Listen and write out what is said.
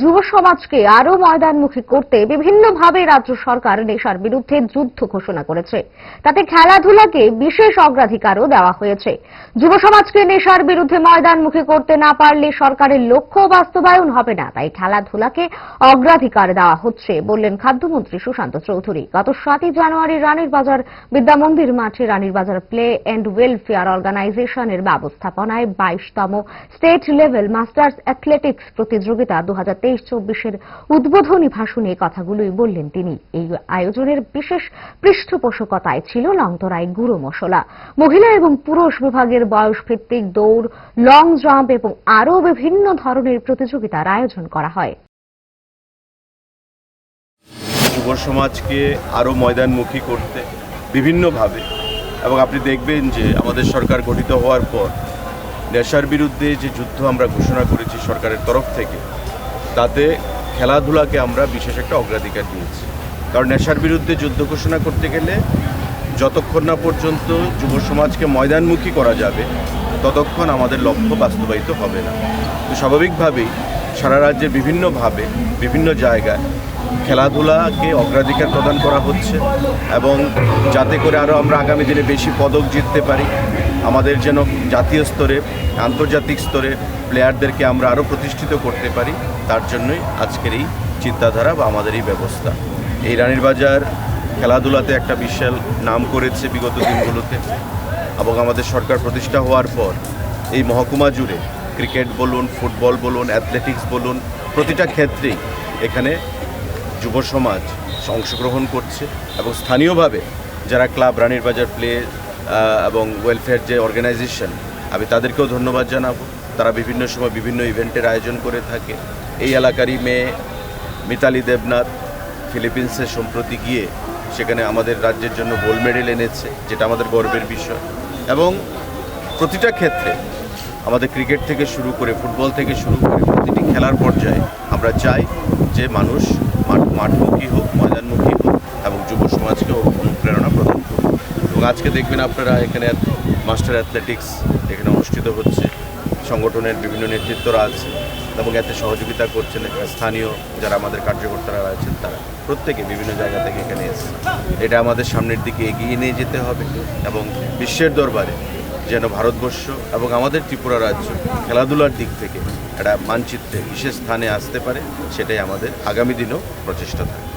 যুব সমাজকে আরও ময়দানমুখী করতে বিভিন্নভাবে রাজ্য সরকার নেশার বিরুদ্ধে যুদ্ধ ঘোষণা করেছে। তাতে খেলাধুলাকে বিশেষ অগ্রাধিকারও দেওয়া হয়েছে। যুব সমাজকে নেশার বিরুদ্ধে ময়দানমুখী করতে না পারলে সরকারের লক্ষ্য বাস্তবায়ন হবে না, তাই খেলাধুলাকে অগ্রাধিকার দেওয়া হচ্ছে বললেন খাদ্যমন্ত্রী সুশান্ত চৌধুরী। গত সাতই জানুয়ারি রানীর বাজার বিদ্যামন্দির মাঠে রানীর বাজার প্লে অ্যান্ড ওয়েলফেয়ার অর্গানাইজেশনের ব্যবস্থাপনায় বাইশতম স্টেট লেভেল মাস্টার্স অ্যাথলেটিক্স প্রতিযোগিতা দু হাজার তেইশ চব্বিশের উদ্বোধনী ভাষণে কথাগুলোই বললেন তিনি। এই আয়োজনের বিশেষ পৃষ্ঠপোষকতায় ছিল লংতরাই গুঁড়ো মশলা। মহিলা এবং পুরুষ বিভাগের বয়স ভিত্তিক দৌড়, লং জাম্প এবং আরও বিভিন্ন ধরনের প্রতিযোগিতার আয়োজন করা হয়। যুব সমাজকে আরও ময়দানমুখী করতে বিভিন্নভাবে এবং আপনি দেখবেন যে আমাদের সরকার গঠিত হওয়ার পর, নেশার বিরুদ্ধে যে যুদ্ধ আমরা ঘোষণা করেছি সরকারের তরফ থেকে তাতে খেলাধুলাকে আমরা বিশেষ একটা অগ্রাধিকার দিয়েছি। কারণ নেশার বিরুদ্ধে যুদ্ধ ঘোষণা করতে গেলে যতক্ষণ না পর্যন্ত যুব সমাজকে ময়দানমুখী করা যাবে, ততক্ষণ আমাদের লক্ষ্য বাস্তবায়িত হবে না। তো স্বাভাবিকভাবেই সারা রাজ্যের বিভিন্নভাবে, বিভিন্ন জায়গায় খেলাধুলাকে অগ্রাধিকার প্রদান করা হচ্ছে এবং যাতে করে আরও আমরা আগামী দিনে বেশি পদক জিততে পারি, আমাদের যেন জাতীয় স্তরে, আন্তর্জাতিক স্তরে প্লেয়ারদেরকে আমরা আরও প্রতিষ্ঠিত করতে পারি, তার জন্যই আজকের এই চিন্তাধারা বা আমাদের এই ব্যবস্থা। এই রানীর বাজার খেলাধুলাতে একটা বিশাল নাম করেছে বিগত দিনগুলোতে এবং আমাদের সরকার প্রতিষ্ঠা হওয়ার পর এই মহকুমা জুড়ে ক্রিকেট বলুন, ফুটবল বলুন অ্যাথলেটিক্স বলুন, প্রতিটা ক্ষেত্রেই এখানে যুব সমাজ অংশগ্রহণ করছে এবং স্থানীয়ভাবে যারা ক্লাব, রানীর বাজার প্লে এবং ওয়েলফেয়ার যে অর্গানাইজেশন আমি তাদেরকেও ধন্যবাদ জানাব। তারা বিভিন্ন সময় বিভিন্ন ইভেন্টের আয়োজন করে থাকে। এই এলাকারই মেয়ে মিতালি দেবনাথ ফিলিপিন্সে সম্প্রতি গিয়ে সেখানে আমাদের রাজ্যের জন্য গোল্ড মেডেল এনেছে, যেটা আমাদের গর্বের বিষয়। এবং প্রতিটা ক্ষেত্রে আমাদের ক্রিকেট থেকে শুরু করে ফুটবল থেকে শুরু করে, প্রতিটি খেলার পর্যায়ে আমরা চাই যে মানুষ মাঠ মাঠমুখী হোক, ময়দানমুখী হোক এবং যুব সমাজকে অনুপ্রেরণা প্রদান করুক। এবং আজকে দেখবেন আপনারা এখানে মাস্টার অ্যাথলেটিক্স এখানে অনুষ্ঠিত হচ্ছে। সংগঠনের বিভিন্ন নেতৃত্বরা আছে এবং এতে সহযোগিতা করছেন স্থানীয় যারা আমাদের কার্যকর্তারা আছেন তারা। প্রত্যেকে বিভিন্ন জায়গা থেকে এখানে এসেছে এটা আমাদের সামনের দিকে এগিয়ে নিয়ে যেতে হবে এবং বিশ্বের দরবারে যেন ভারতবর্ষ এবং আমাদের ত্রিপুরা রাজ্য খেলাধুলার দিক থেকে একটা মানচিত্রে বিশেষ স্থানে আসতে পারে, সেটাই আমাদের আগামী দিনেও প্রচেষ্টা থাকে